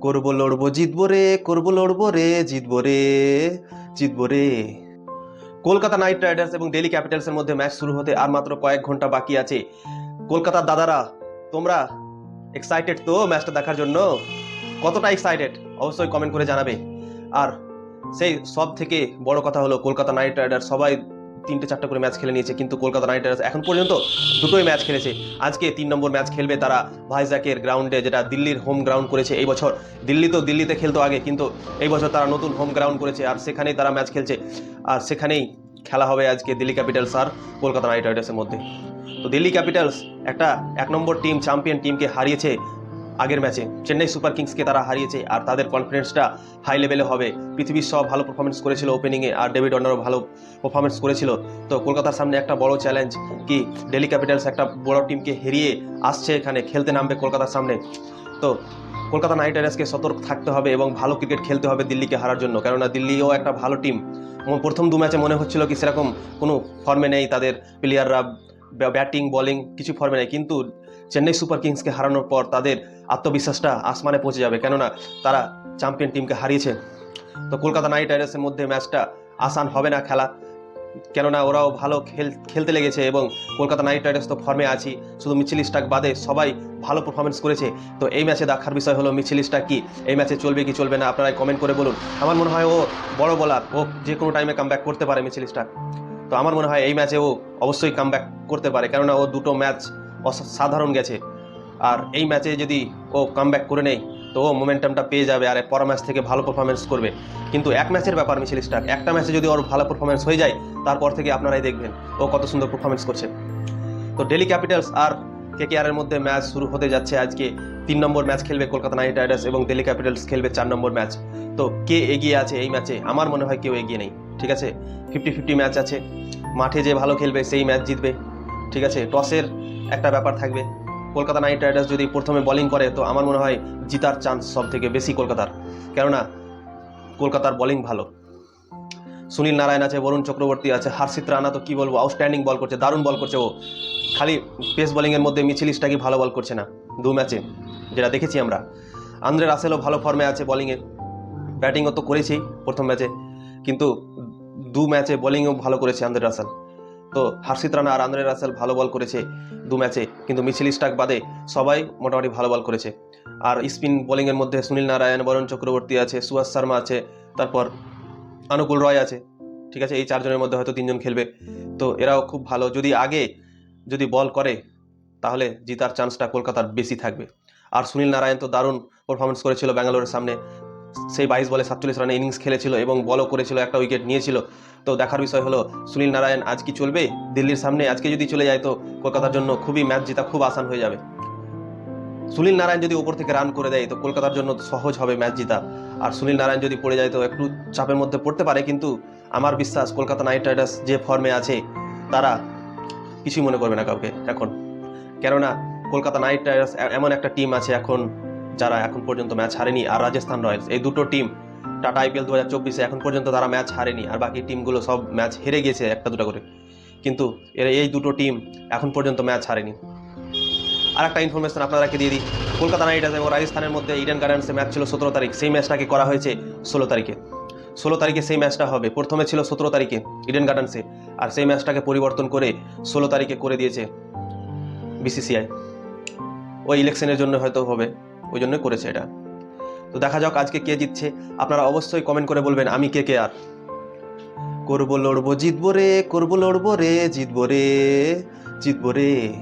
করব লড়বো, জিতবো রে, করব লড়বো রে, জিতবো রে জিতবো রে। কলকাতা নাইট রাইডার্স এবং ডেলি ক্যাপিটালসের মধ্যে ম্যাচ শুরু হতে আর মাত্র কয়েক ঘণ্টা বাকি আছে। কলকাতার দাদারা, তোমরা এক্সাইটেড তো ম্যাচটা দেখার জন্য? কতটা এক্সাইটেড অবশ্যই কমেন্ট করে জানাবে। আর সেই সব থেকে বড় কথা হলো, কলকাতা নাইট রাইডার্স সবাই তিনটে চারটে করে ম্যাচ খেলে নিয়েছে, কিন্তু কলকাতা নাইট রাইডার্স এখন পর্যন্ত দুটোই ম্যাচ খেলেছে। আজকে তিন নম্বর ম্যাচ খেলবে তারা ভাইজাকের গ্রাউন্ডে যেটা দিল্লির হোম গ্রাউন্ড করেছে এই বছর। দিল্লি তো দিল্লিতে খেলতো আগে, কিন্তু এই বছর তারা নতুন হোম গ্রাউন্ড করেছে আর সেখানেই তারা ম্যাচ খেলছে। আর সেখানেই খেলা হবে আজকে দিল্লি ক্যাপিটালস আর কলকাতা নাইট রাইডার্সের মধ্যে। তো দিল্লি ক্যাপিটালস একটা এক নম্বর টিম চ্যাম্পিয়ন টিমকে হারিয়েছে আগের ম্যাচে চেন্নাই সুপার কিংসকে তারা হারিয়েছে আর তাদের কনফিডেন্সটা হাই লেভেলে হবে। পৃথিবীর সব ভালো পারফরমেন্স করেছিল ওপেনিংয়ে আর ডেভিড অন্যারও ভালো পারফরমেন্স করেছিল। তো কলকাতার সামনে একটা বড় চ্যালেঞ্জ কি ডেলি ক্যাপিটালস একটা বড় টিমকে হেরিয়ে আসছে এখানে, খেলতে নামবে কলকাতার সামনে। তো কলকাতা নাইট রাইডার্সকে সতর্ক থাকতে হবে এবং ভালো ক্রিকেট খেলতে হবে দিল্লিকে হারার জন্য। কেননা দিল্লিও একটা ভালো টিম প্রথম দু ম্যাচে মনে হচ্ছিল কি সেরকম কোনো ফর্মে নেই তাদের প্লেয়াররা ব্যাটিং বোলিং কিছু ফর্মে নেই। কিন্তু চেন্নাই সুপার কিংসকে হারানোর পর তাদের আত্মবিশ্বাসটা আসমানে পৌঁছে যাবে। কেননা তারা চ্যাম্পিয়ন টিমকে হারিয়েছে। তো কলকাতা নাইট রাইডার্সের মধ্যে ম্যাচটা আসান হবে না খেলা। কেননা ওরাও ভালো খেল খেলতে লেগেছে এবং কলকাতা নাইট রাইডার্স তো ফর্মে আছি। শুধু মিছিল স্টাক বাদে সবাই ভালো পারফরমেন্স করেছে। তো এই ম্যাচে দেখার বিষয় হলো মিছিল স্টাক কি? এই ম্যাচে চলবে কি চলবে না? আপনারা কমেন্ট করে বলুন। আমার মনে হয় ও বড় বলার ও যে কোনো টাইমে কাম করতে পারে মিছিল স্টাক। তো আমার মনে হয় এই ম্যাচে ও অবশ্যই কাম করতে পারে। কেননা ও দুটো ম্যাচ অসাধারণ গেছে। আর এই ম্যাচে যদি ও কাম করে নেয়, তো ও মোমেন্টামটা পেয়ে যাবে আর পর ম্যাচ থেকে ভালো পারফরমেন্স করবে। কিন্তু এক ম্যাচের ব্যাপার, মিছিল স্টার একটা ম্যাচে যদি ওর ভালো পারফরমেন্স হয়ে যায়, তারপর থেকে আপনারাই দেখবেন ও কত সুন্দর পারফরমেন্স করছে। তো ডেলি ক্যাপিটালস আর কেকেআরের মধ্যে ম্যাচ শুরু হতে যাচ্ছে আজকে। তিন নম্বর ম্যাচ খেলবে কলকাতা নাইট রাইডার্স এবং ডেলি ক্যাপিটালস খেলবে চার নম্বর ম্যাচ তো কে এগিয়ে আছে এই ম্যাচে আমার মনে হয় কেউ এগিয়ে নেই। ঠিক আছে? ফিফটি ফিফটি ম্যাচ আছে। মাঠে যে ভালো খেলবে, সেই ম্যাচ জিতবে। ঠিক আছে? টসের একটা ব্যাপার থাকবে। কলকাতা নাইট রাইডার্স যদি প্রথমে বোলিং করে, তো আমার মনে হয় জিতার চান্স সব থেকে বেশি কলকাতার। কেননা, কলকাতার বোলিং ভালো। সুনীল নারায়ণ আছে, বরুণ চক্রবর্তী আছে, হার্ষিত রানা তো কি বলব আউটস্ট্যান্ডিং বল করছে, দারুণ বল করছে ও। খালি পেস বোলিংয়ের মধ্যে মিছিলিসটা কি ভালো বল করছে না, দু ম্যাচে যেটা দেখেছি আমরা। আন্দ্রে রাসেলও ভালো ফর্মে আছে বোলিংয়ে ব্যাটিংও তো করেছেই প্রথম ম্যাচে কিন্তু দু ম্যাচে বোলিংও ভালো করেছে আন্দ্রে রাসেল। তো হার্ষিত রানা আর আন্দ্রে রাসেল ভালো বল করেছে দু ম্যাচে, কিন্তু মিছিল স্টাক বাদে সবাই মোটামুটি ভালো বল করেছে। আর স্পিন বোলিংয়ের মধ্যে সুনীল নারায়ণ, বরুণ চক্রবর্তী আছে, সুভাষ শর্মা আছে, তারপর আনুকুল রয় আছে। ঠিক আছে, এই চারজনের মধ্যে হয়তো তিনজন খেলবে। তো এরাও খুব ভালো। যদি আগে যদি বল করে, তাহলে জিতার চান্সটা কলকাতার বেশি থাকবে। আর সুনীল নারায়ণ তো দারুণ পারফরমেন্স করেছিল ব্যাঙ্গালোরের সামনে। সেই বাইশ বলে সাতচল্লিশ রানে ইনিংস খেলেছিল এবং বলও করেছিল, একটা উইকেট নিয়েছিল। তো দেখার বিষয় হলো, সুনীল নারায়ণ আজ কি চলবে? দিল্লির সামনে আজকে যদি চলে যায় তো কলকাতার জন্য খুবই ম্যাচ জেতা খুব আসান হয়ে যাবে। সুনীল নারায়ণ যদি উপর থেকে রান করে দেয় তো কলকাতার জন্য সহজ হবে ম্যাচ জিতা। আর সুনীল নারায়ণ যদি পড়ে যায় তো একটু চাপের মধ্যে পড়তে পারে, কিন্তু আমার বিশ্বাস কলকাতা নাইট রাইডার্স যে ফর্মে আছে, তারা কিছুই মনে করবে না কাউকে এখন। কেননা কলকাতা নাইট রাইডার্স এমন একটা টিম আছে এখন যারা এখন পর্যন্ত ম্যাচ হারেনি, আর রাজস্থান রয়্যালস, এই দুটো টিম টাটা আইপিএল দু হাজার চব্বিশে এখন পর্যন্ত তারা ম্যাচ হারেনি, আর বাকি টিমগুলো সব ম্যাচ হেরে গেছে একটা দুটো করে। কিন্তু এর এই দুটো টিম এখন পর্যন্ত ম্যাচ হারেনি। আর একটা ইনফরমেশন আপনাদেরকে দিয়ে দিই। কলকাতা নাইট রাইডার্স এবং রাজস্থানের মধ্যে ইডেন গার্ডেন্সে ম্যাচ ছিল সতেরো তারিখ। সেই ম্যাচটাকে করা হয়েছে ষোলো তারিখে। ষোলো তারিখে সেই ম্যাচটা হবে। প্রথমে ছিল সতেরো তারিখে ইডেন গার্ডেন্সে আর সেই ম্যাচটাকে পরিবর্তন করে ষোলো তারিখে করে দিয়েছে বিসিসিআই ওই ইলেকশনের জন্য হয়তো হবে। ওই জন্যই করেছে এটা। তো দেখা যাক আজকে কে জিতছে। আপনারা অবশ্যই কমেন্ট করে বলবেন, আমি কে কে আর? করব লড়বো, জিতবো রে, করব লড়বো রে, জিতবো রে জিতবো রে।